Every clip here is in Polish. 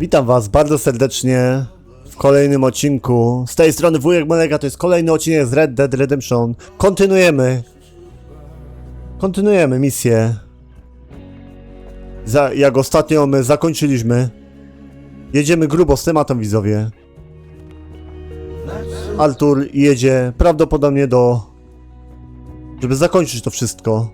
Witam Was bardzo serdecznie w kolejnym odcinku. Z tej strony Wujek Molega, to jest kolejny odcinek z Red Dead Redemption. Kontynuujemy. Kontynuujemy misję. Za, jak ostatnio my zakończyliśmy. Jedziemy grubo z tematem widzowie. Artur jedzie prawdopodobnie do... Żeby zakończyć to wszystko.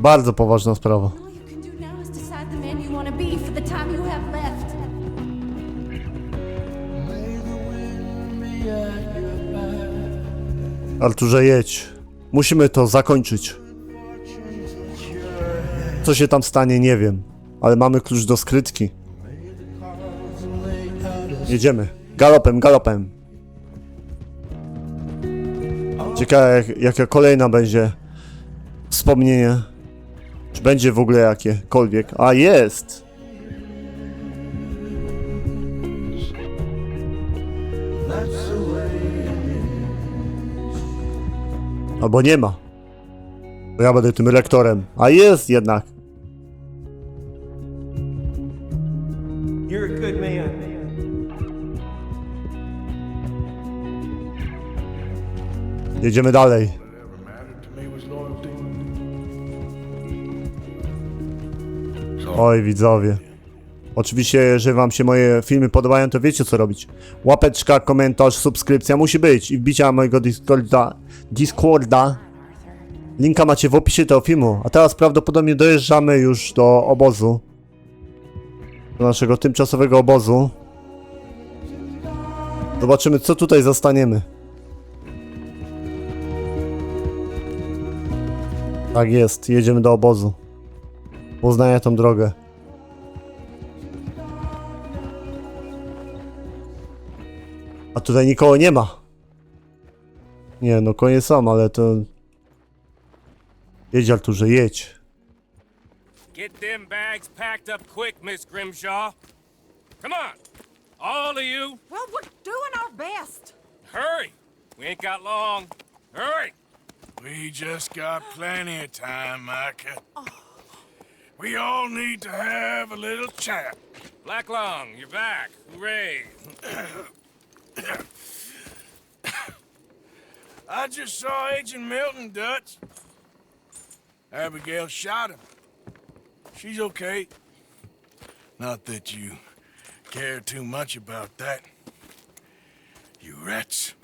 Bardzo poważna sprawa. All you can do now is decide the man you want to be for the time you have left. Arturze, jedź. Musimy to zakończyć. Co się tam stanie, nie wiem. Ale mamy klucz do skrytki. Jedziemy. Galopem, galopem. Ciekawe, jak, jaka kolejna będzie wspomnienie. Czy będzie w ogóle jakiekolwiek? A, jest! Albo nie ma. Bo ja będę tym rektorem. A jest jednak. You're a good man. Jedziemy dalej. Oj, widzowie. Oczywiście, jeżeli wam się moje filmy podobają, to wiecie co robić. Łapeczka, komentarz, subskrypcja musi być i wbicia mojego Discorda. Discorda. Linka macie w opisie tego filmu. A teraz prawdopodobnie dojeżdżamy już do obozu. Do naszego tymczasowego obozu. Zobaczymy, co tutaj zostaniemy. Tak jest, jedziemy do obozu. Poznaję tą drogę. A tutaj nikogo nie ma. Nie, no konie są, ale to... Jedź Arturze, jedź. Get them bags packed up quick, Miss Grimshaw. Come on, all of you, Well, we're doing our best. hurry. We ain't got long. Hurry. We just got plenty of time, Micah. We all need to have a little chat. Black Lung, you're back. Hooray. I just saw Agent Milton, Dutch. Abigail shot him. She's okay. Not that you care too much about that. You rats.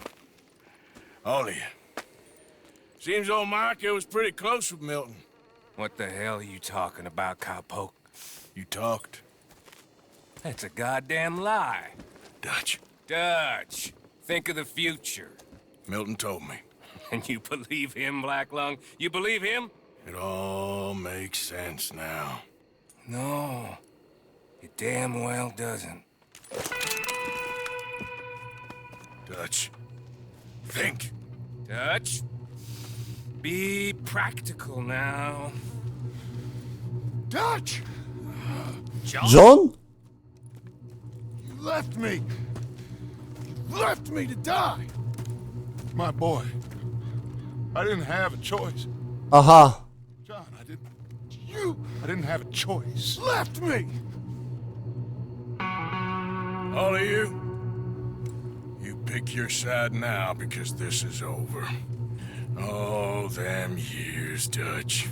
All of you. Seems old Micah was pretty close with Milton. What the hell are you talking about, cowpoke? You talked, That's a goddamn lie. Dutch. Dutch, think of the future. Milton told me. And you believe him, Black Lung? You believe him? It all makes sense now. No, it damn well doesn't. Dutch. Think. Dutch, be practical now. Dutch! John? John? You left me. You left me to die. My boy. I didn't have a choice. Aha. John, I didn't. You. I didn't have a choice. Left me. All of you. You pick your side now because this is over. All them years, Dutch.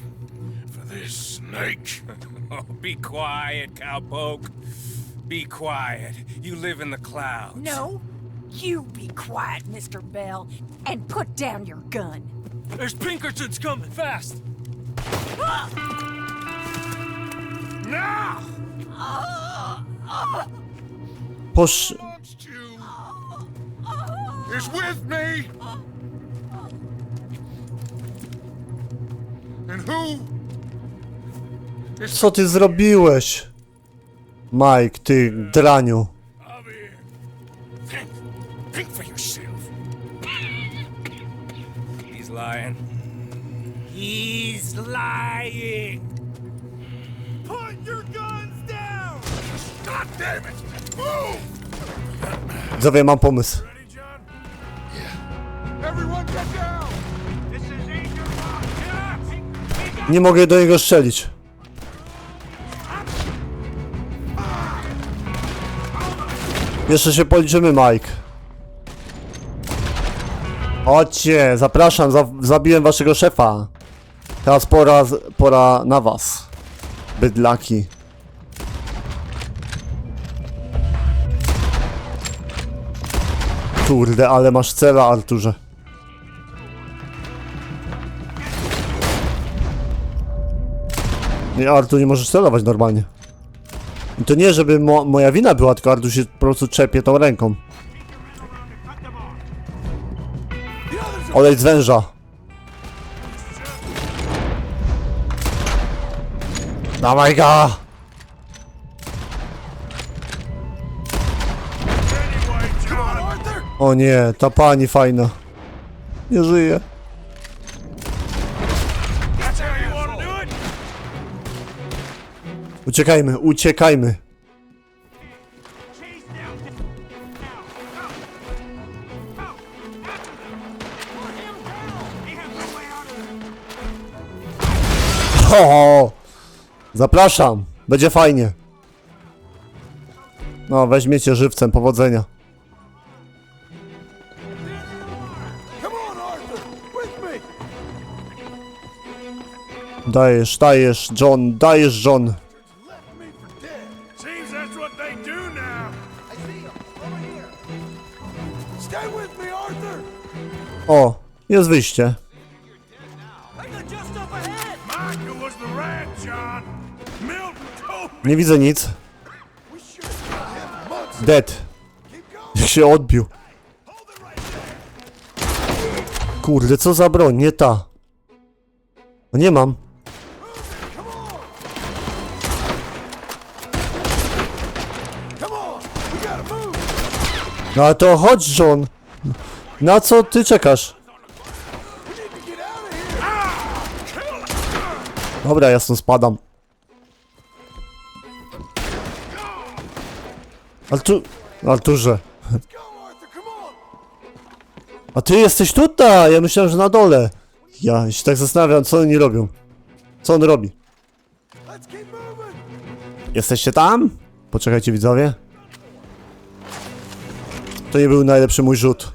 For this snake. Oh, be quiet, cowpoke. Be quiet. You live in the clouds. No, you be quiet, Mr. Bell, and put down your gun. There's Pinkertons coming, fast. Now! Posz... Amongst you is with me. Co ty zrobiłeś? Mike, ty draniu. He's lying. He's lying. Put your guns down! God damn it! Move! Mam pomysł. Everyone get down! Nie mogę do niego strzelić. Jeszcze się policzymy, Mike. Chodźcie, zapraszam, za, zabiłem waszego szefa. Teraz pora, pora na was. Bydlaki. Kurde, ale masz cela, Arturze. Nie, Artur, nie możesz celować normalnie. I to nie, żeby mo moja wina była, tylko Artur się po prostu czepie tą ręką. Odejdź z węża. Dawaj go! O nie, ta pani fajna. Nie żyje. Uciekajmy, uciekajmy. O, zapraszam, będzie fajnie. No, weźmiecie żywcem, powodzenia. Dajesz, dajesz, John, dajesz, John. O, jest wyjście. Nie widzę nic. Dead. Jak się odbił. Kurde, co za broń, nie ta. No nie mam. No ale to chodź, John. Na co ty czekasz? Dobra, ja stąd spadam. Artur... Arturze. A ty jesteś tutaj! Ja myślałem, że na dole. Ja się tak zastanawiam, co oni robią. Co on robi? Jesteście tam? Poczekajcie, widzowie. To nie był najlepszy mój rzut.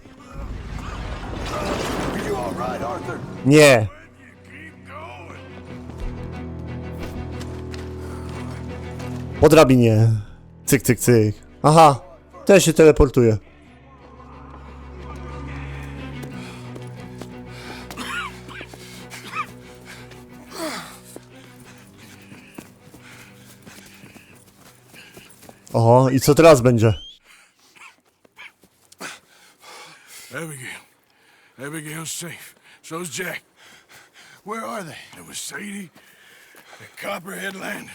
Nie. Po drabinie. Cyk, cyk, cyk. Aha. Też się teleportuje. Oho, i co teraz będzie? Abigail. Abigail's safe. So's Jack. Where are they? It was Sadie at Copperhead Landing.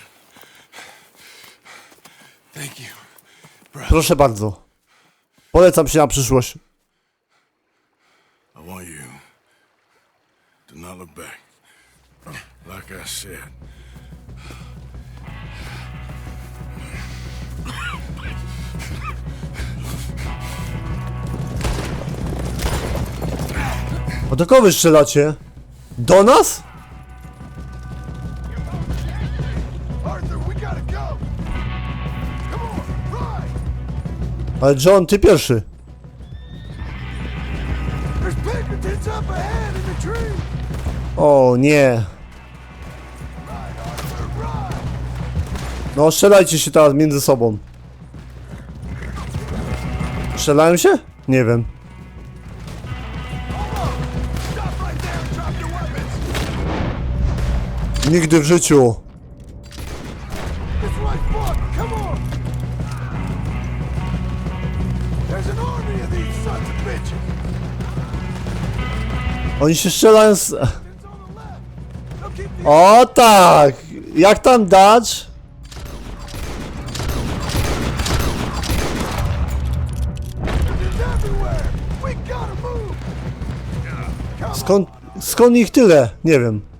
Thank you. Proszę bardzo. Polecam się na przyszłość. I want you to not look back. Like I said. O do kogo strzelacie? Do nas? Ale John, ty pierwszy. O nie. No, strzelajcie się teraz między sobą. Strzelają się? Nie wiem. Sons of bitches. Oni się strzelają z... O tak! Jak tam dać? Skąd, skąd ich tyle? Nie wiem.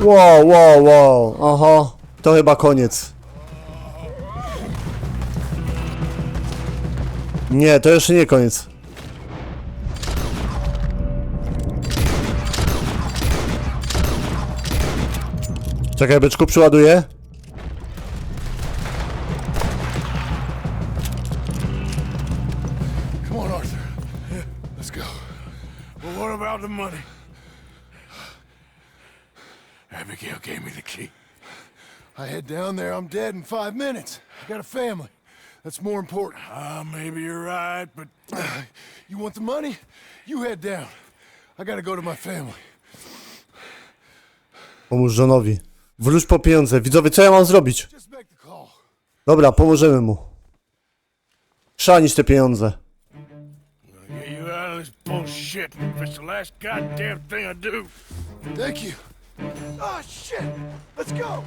Wow, wow, wow. Aha. To chyba koniec. Nie, to jeszcze nie koniec. Czekaj, byczku, przyładuję. I'm dead in five minutes. I got a family. That's more important. Ah, maybe you're right, but You want the money? You head down. I gotta go to my family. Pomóż żonowi. Wróć po pieniądze. Widzowie, co ja mam zrobić? Just make the call. Dobra, pomożemy mu. Szanić te pieniądze. get you out of this bullshit. If it's the last goddamn thing I do. Thank you. Oh, shit! Let's go!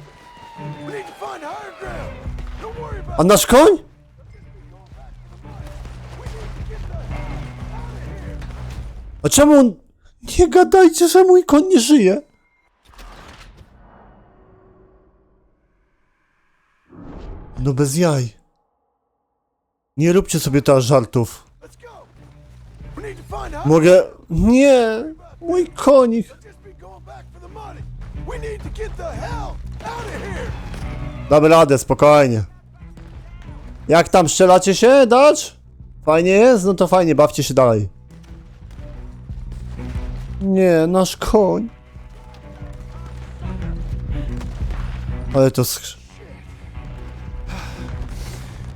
A nasz koń? A czemu on... Nie gadajcie, że mój koń nie żyje. No bez jaj. Nie róbcie sobie teraz żartów. Mogę... Nie! Mój konik. Damy radę, spokojnie. Jak tam strzelacie się, dać? Fajnie jest? No to fajnie, bawcie się dalej. Nie, nasz koń. Ale to.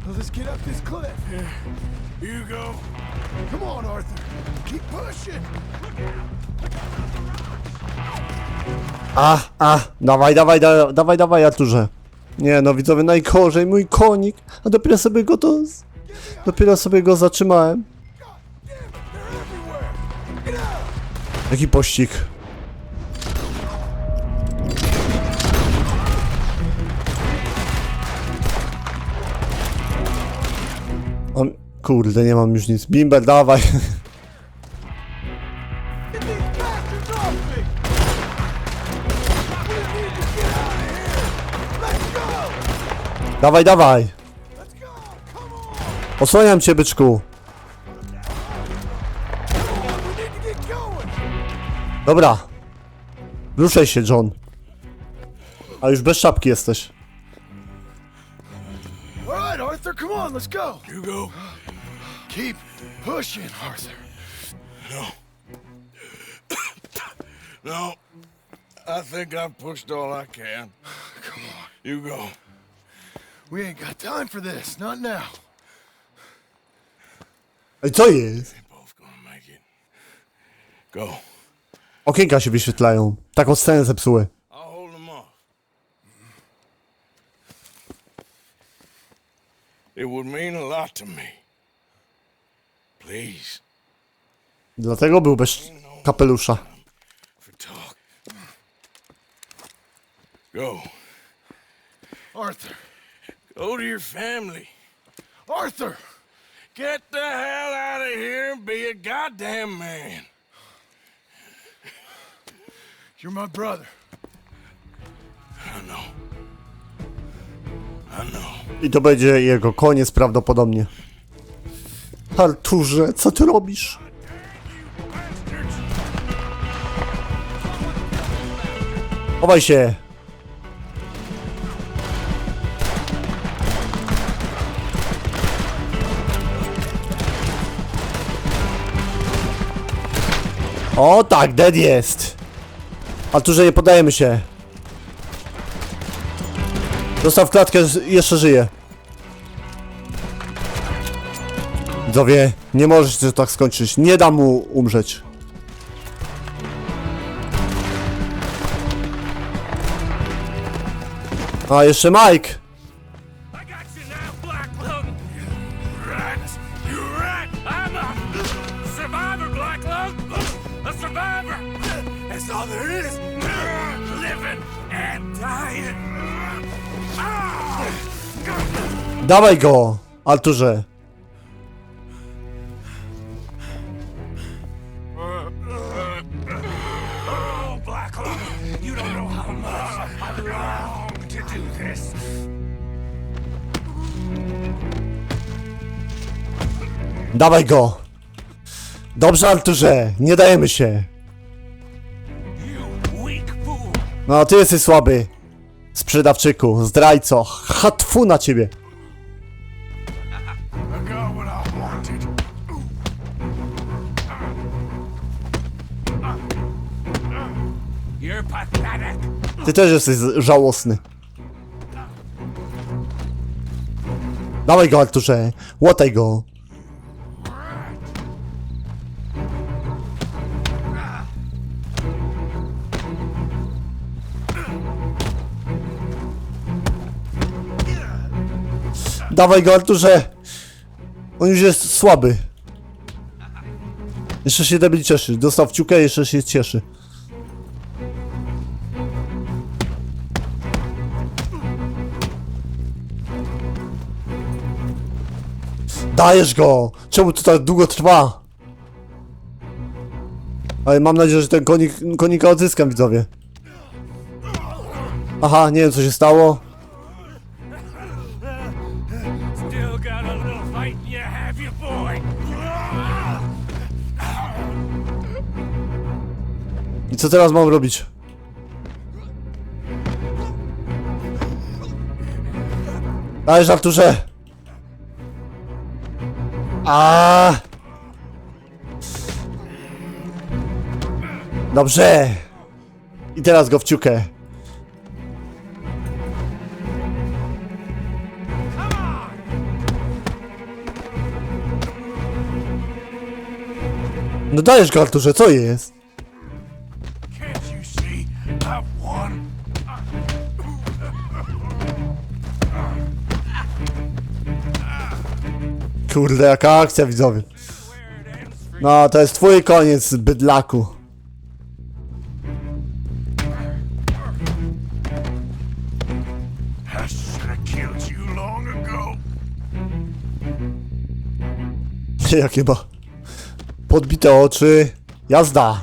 Well, let's. Come on, Arthur. Keep pushing. A, a, dawaj, dawaj, da, dawaj, dawaj, Arturze. Nie, no widzowie, najgorzej, mój konik. A dopiero sobie go to... Dopiero sobie go zatrzymałem. Jaki pościg. O, kurde, nie mam już nic. Bimber, dawaj. Dawaj, dawaj. Osłaniam cię, byczku. Dobra. Ruszaj się, John. A już bez czapki jesteś. All right, Arthur, come on, let's go! You go. Keep pushing, Arthur. No. I think I've pushed all I can. Come on. You go. We ain't got time for this, not now. Ej, co jest? Both gonna make it. Go. Okienka się wyświetlają. Taką scenę zepsuły. I'll hold them off. It would mean a lot to me. Please, Dlatego był bez kapelusza. for talk. Go. Arthur! Go to your family. Arthur! Get the hell out of here and be a goddamn man. You're my brother. I know. I know. I to będzie jego koniec prawdopodobnie. Arturze, co ty robisz? Chowaj się. O tak, dead jest. Arturze, nie podajemy się. Dostał w klatkę, jeszcze żyje. Widzowie, nie możesz się tak skończyć. Nie dam mu umrzeć. A, jeszcze Mike. There is. Living and dying. Ah! Dawaj go, Arturze. Oh, Black Lung, you don't know how much I long to do this. Dawaj go! Dobrze, Arturze, nie dajemy się. No, ty jesteś słaby. Sprzedawczyku, zdrajco, hatfu na ciebie. Ty też jesteś żałosny. Dawaj go, Arturze, łotaj go. Dawaj go, Arturze! On już jest słaby. Jeszcze się debil cieszy. Dostał wciukę, jeszcze się cieszy. Dajesz go! Czemu to tak długo trwa? Ale mam nadzieję, że ten konik, konika odzyskam, widzowie. Aha, nie wiem co się stało. I co teraz mam robić? Dajesz, Arturze! A. Dobrze! I teraz go wciukę. No dajesz go, Arturze, co jest? Kurde, jaka akcja, widzowie. No, to jest twój koniec, bydlaku. Jakie ma podbite oczy. Jazda.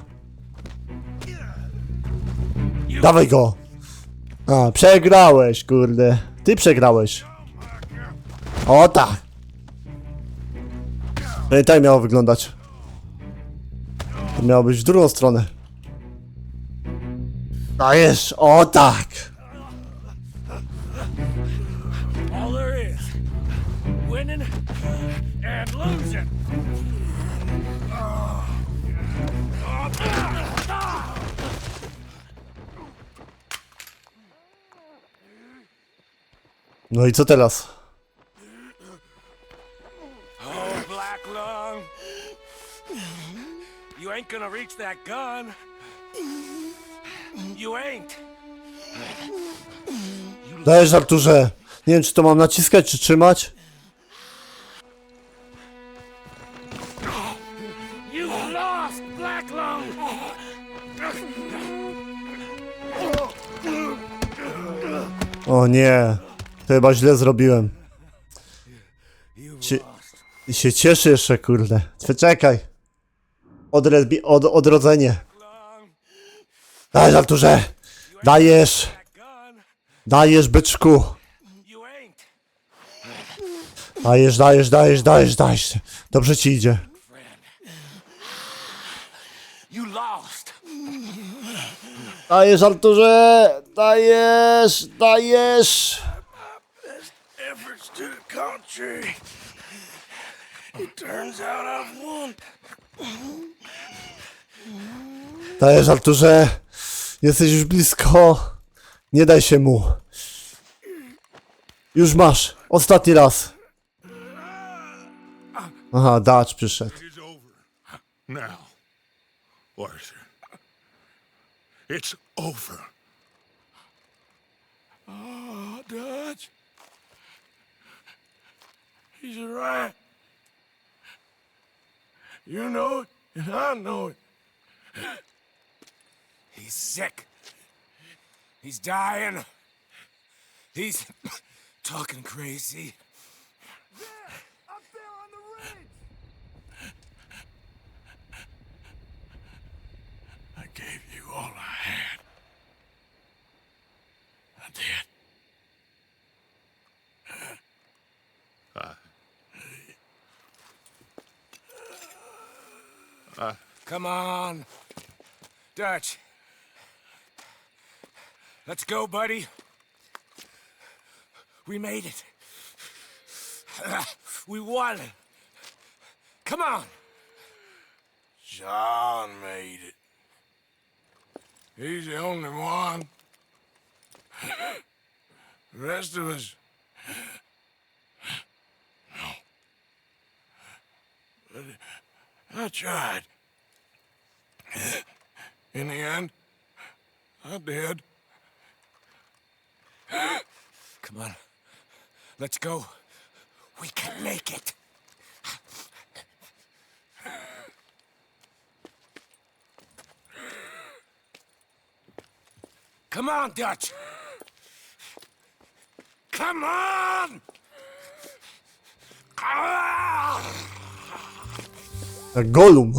Dawaj go. A, przegrałeś, kurde. Ty przegrałeś. O tak. No i tak miało wyglądać. To miało być w drugą stronę. Dajesz, o tak. No i co teraz? Ain't gonna reach that gun. You ain't. Dajesz, Arturze. Nie wiem, czy to mam naciskać, czy trzymać. You lost. O nie, to chyba źle zrobiłem. Cie, się cieszy jeszcze, kurde. Czekaj. Odrezbi, od, odrodzenie. Dajesz, Arturze. Dajesz, dajesz, byczku. Dajesz, dajesz, dajesz, dajesz, dajesz. Dobrze ci idzie. Dajesz, Arturze. Dajesz, dajesz. Contrary. It turns out I've won. Dajesz, Arturze. Jesteś już blisko. Nie daj się mu. Już masz. Ostatni raz. Aha, Dacz przyszedł. It's over. Oh, Dutch. He's right. You know it, and I know it. He's sick. He's dying. He's talking crazy. I gave you all I had. I did. Come on, Dutch. Let's go, buddy. We made it. We won. Come on. John made it. He's the only one. The rest of us. No. But I tried. In the end, I did. Come on. Let's go. We can make it. Come on, Dutch. Come on! Ah! Jak Golum.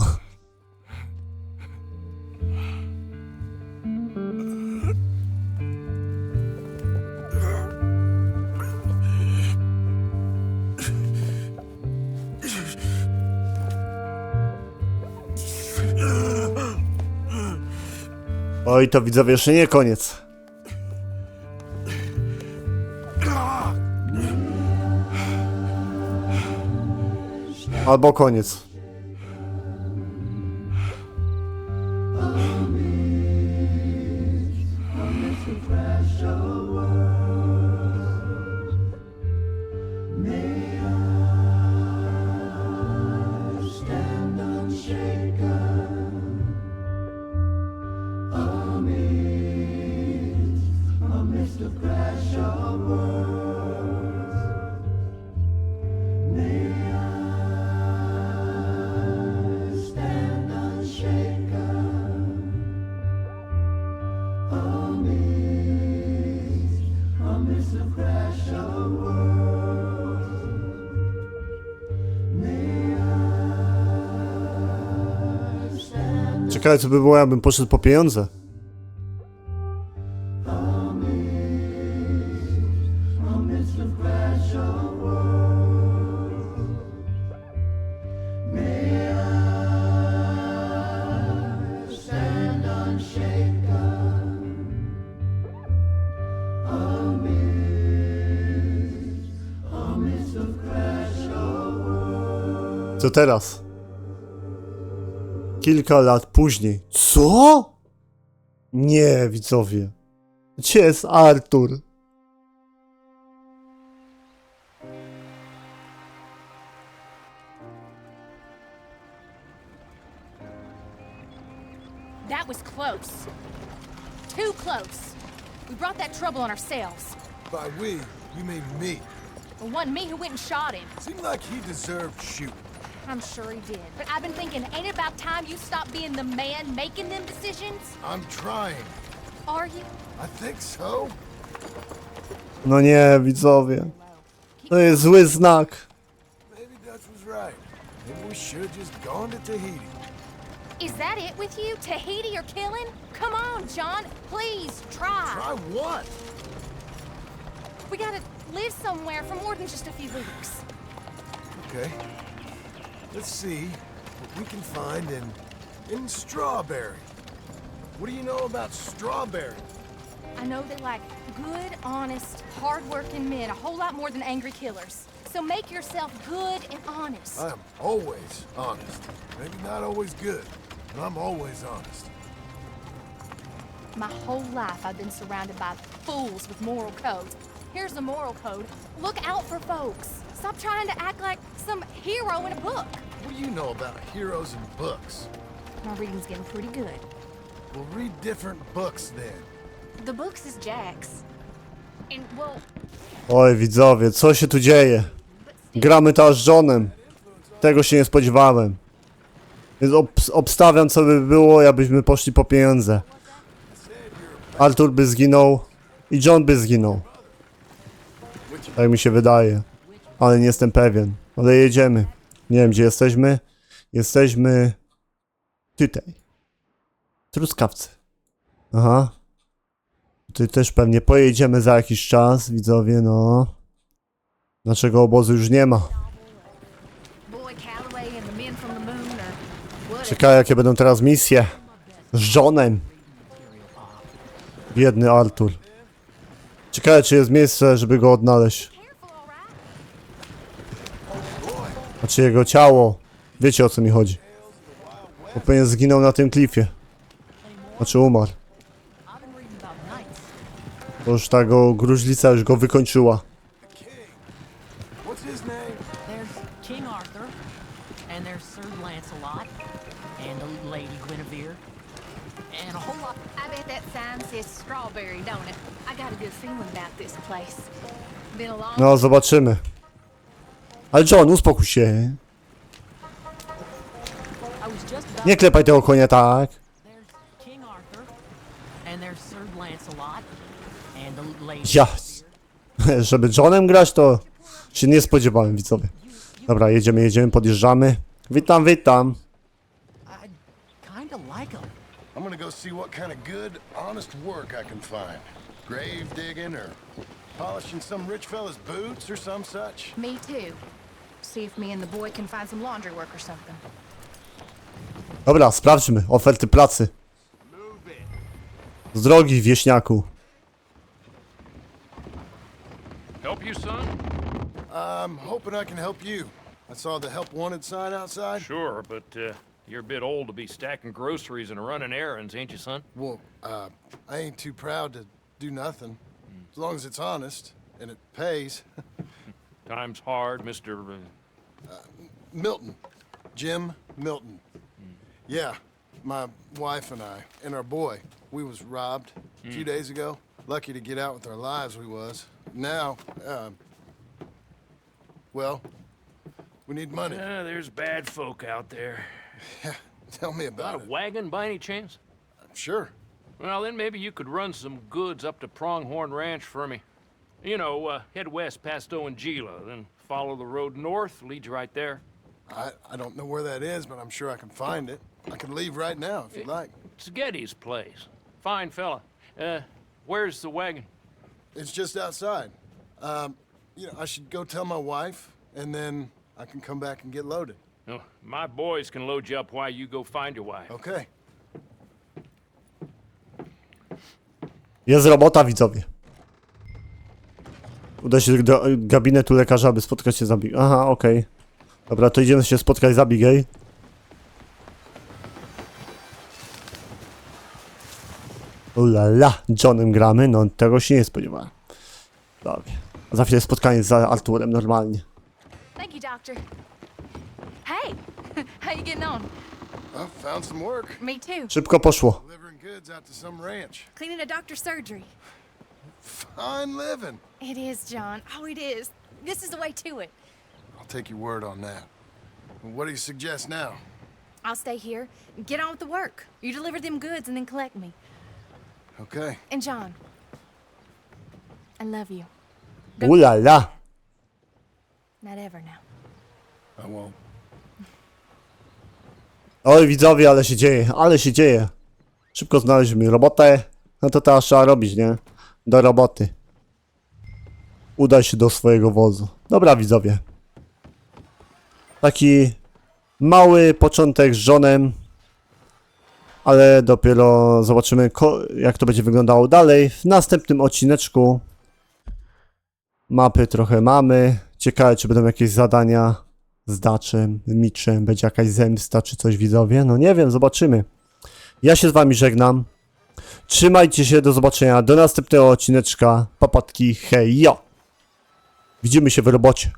Oj, to widzowie jeszcze nie koniec. Albo koniec. Ciekawe co by było, jakbym poszedł po pieniądze. Co teraz? Kilka lat później. Co? Nie, widzowie. Gdzie jest Artur? That was close. Too close. We brought that trouble on ourselves. By we, you mean me. It wasn't me who went and shot him. Seemed like he deserved shooting. I'm sure he did. But I've been thinking, ain't it about time you stop being the man making them decisions? I'm trying. Are you? I think so. No nie, widzowie. To jest zły znak. Maybe Dutch was right. Maybe we should have just gone to Tahiti. Is that it with you? Tahiti or killing? Come on, John. Please, try. Try what? We gotta live somewhere for more than just a few weeks. Okay. Let's see what we can find in in Strawberry. What do you know about Strawberry? I know they like good, honest, hard-working men a whole lot more than angry killers. So make yourself good and honest. I'm always honest. Maybe not always good, but I'm always honest. My whole life I've been surrounded by fools with moral codes. Here's the moral code. Look out for folks. Stop trying to act like some hero in a book. What do you know about heroes and books? My reading's getting pretty good. We'll read different books then. The books is Jack's. And, well, Oj, widzowie, co się tu dzieje? Gramy to aż z Johnem. Tego się nie spodziewałem. Więc obs- obstawiam, co by było, jakbyśmy poszli po pieniądze. Artur by zginął i John by zginął. Tak mi się wydaje. Ale nie jestem pewien. Ale jedziemy. Nie wiem, gdzie jesteśmy. Jesteśmy... Tutaj. Truskawce. Aha. Tutaj też pewnie pojedziemy za jakiś czas, widzowie, no. Naszego obozu już nie ma. Czekaj, jakie będą teraz misje. Z żonem. Biedny Artur. Ciekawe, czy jest miejsce, żeby go odnaleźć. Znaczy jego ciało. Wiecie o co mi chodzi. Bo pewnie zginął na tym klifie. Znaczy umarł. Bo już ta go gruźlica już go wykończyła. No, zobaczymy. Ale John, uspokój się. Nie klepaj tego konia tak. Ja. Żeby Johnem grać, to się nie spodziewałem, widzowie. Dobra, jedziemy, jedziemy, podjeżdżamy. Witam, witam. I'm gonna go see what kind of good, honest work I can find. Grave digging or polishing some rich fella's boots or some such. Me too. See if me and the boy can find some laundry work or something. Dobra, sprawdźmy oferty pracy. Z drogi, wieśniaku. Help you, son? I'm hoping I can help you. I saw the help wanted sign outside. Sure, but uh, you're a bit old to be stacking groceries and running errands, ain't you, son? Well, uh, I ain't too proud to do nothing. As long as it's honest and it pays. Time's hard, Mr. Uh, Milton. Jim Milton. Yeah, my wife and I and our boy, we was robbed a few days ago. Lucky to get out with our lives we was. Now, um, well, we need money. uh, there's bad folk out there. Tell me Got about a it. wagon by any chance? Sure. Well, then maybe you could run some goods up to Pronghorn Ranch for me. You know, uh, head west past Owanjila, then follow the road north, leads you right there. I, I don't know where that is, but I'm sure I can find it. I can leave right now if you like. It's Getty's place. Fine fella. Uh, where's the wagon? It's just outside. Um, you know, I should go tell my wife, and then I can come back and get loaded. No, my boys can load you up while you go find your wife. Okay. Jest robota, widzowie. Uda się do gabinetu lekarza, aby spotkać się z Abigail. Aha, okej. Dobra, to idziemy się spotkać z Abigail. Ulala, Johnem gramy, no tego się nie spodziewałem. Dobra. A za chwilę spotkanie z Arturem, normalnie. Thank you, doctor. Hey, how you getting on? I found some work. Me too. Szybko poszło. Delivering goods out to some ranch. Cleaning a doctor's surgery. Fine living. It is, John. Oh, it is. This is the way to it. I'll take your word on that. What do you suggest now? I'll stay here. Get on with the work. You deliver them goods and then collect me. Okay. And John, I love you. Ulala. Not ever now. I won't. Oj, widzowie, ale się dzieje, ale się dzieje. Szybko znaleźliśmy robotę. No to teraz trzeba robić, nie? Do roboty. Udaj się do swojego wozu. Dobra, widzowie. Taki mały początek z żonem. Ale dopiero zobaczymy, jak to będzie wyglądało dalej. W następnym odcineczku mapy trochę mamy. Ciekawe, czy będą jakieś zadania z Daczem, Miczem, będzie jakaś zemsta czy coś widzowie? No nie wiem, zobaczymy. Ja się z wami żegnam. Trzymajcie się, do zobaczenia, do następnego odcineczka. Papatki, hej, jo! Widzimy się w robocie.